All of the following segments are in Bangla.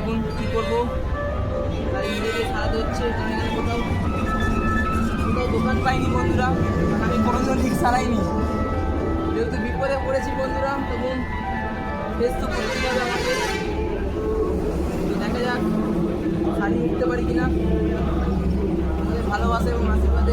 এখন কী করব? নিজেকে সারাতে হচ্ছে কোথাও কোথাও দোকান পাইনি বন্ধুরা। আমি কোনোদিনও ঠিক সারাইনি। যেহেতু বিপদে পড়েছি বন্ধুরা, তখন বেশ তো করতেই হবে তো দেখা যাক সারিয়ে উঠতে পারি কিনা। ভালোবাসা এবং আশীর্বাদে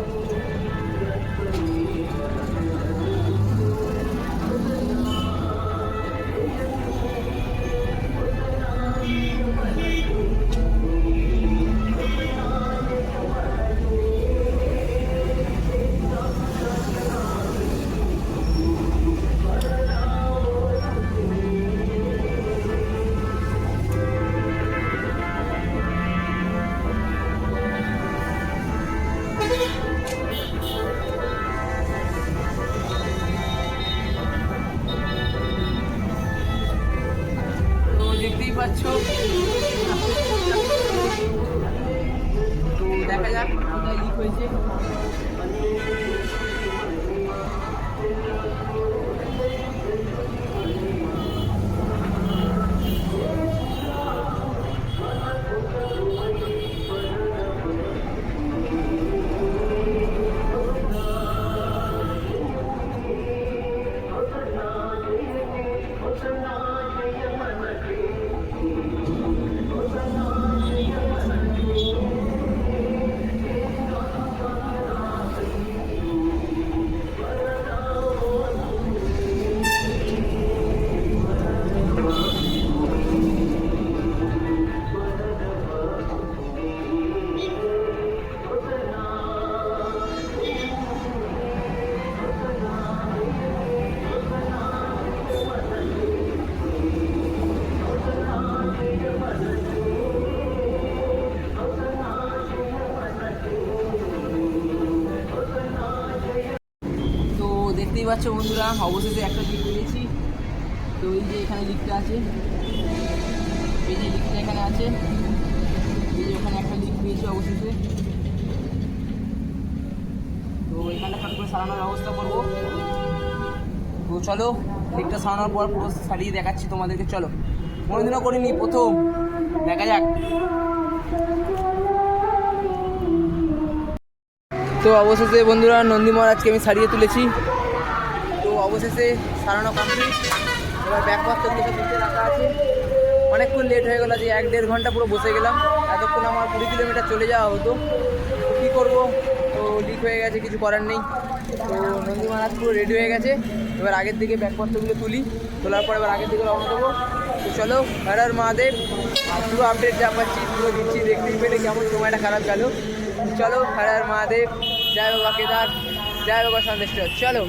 পাচ্ছ? তো দেখা যাক কোথায় লিক হয়েছে। দেখতেই পাচ্ছ বন্ধুরা অবশেষে একটা লিক পেয়েছি তো এই যে এখানে লিকটা আছে। এই যে লিকটা এখানে আছে। এই যে ওখানে একটা লিক পেয়েছি অবশেষে। তো এখানটা ফট করে সারানোর ব্যবস্থা করব। তো চলো লিকটা সারানোর পর পুরো সারিয়ে দেখাচ্ছি তোমাদেরকে। চলো কোনোদিনও করিনি, প্রথম। দেখা যাক। তো অবশেষে বন্ধুরা নন্দী মহারাজকে আমি সারিয়ে তুলেছি। অবশেষে সারানো কমপ্লিট এবার ব্যাগপত্রগুলো সব নিচে রাখা আছে। অনেকক্ষণ লেট হয়ে গেলো যে এক দেড় ঘণ্টা পুরো বসে গেলাম। এতক্ষণ আমার কুড়ি কিলোমিটার চলে যাওয়া হতো। কী করব? তো লিক হয়ে গেছে, কিছু করার নেই। তো নন্দী মহারাজ পুরো রেডি হয়ে গেছে। এবার আগের দিকে ব্যাগপত্রগুলো তুলি। তোলার পর এবার আগের দিকে রওনা দেবো। তো চলো, হর হর মহাদেব। আর পুরো আপডেট যা পাচ্ছি পুরো দিচ্ছি, দেখতেই পেলে কেমন সময়টা খারাপ গেল। চলো, হর হর মহাদেব। জয় বাবা কেদার। জয় বাবা সন্দেশ চলো।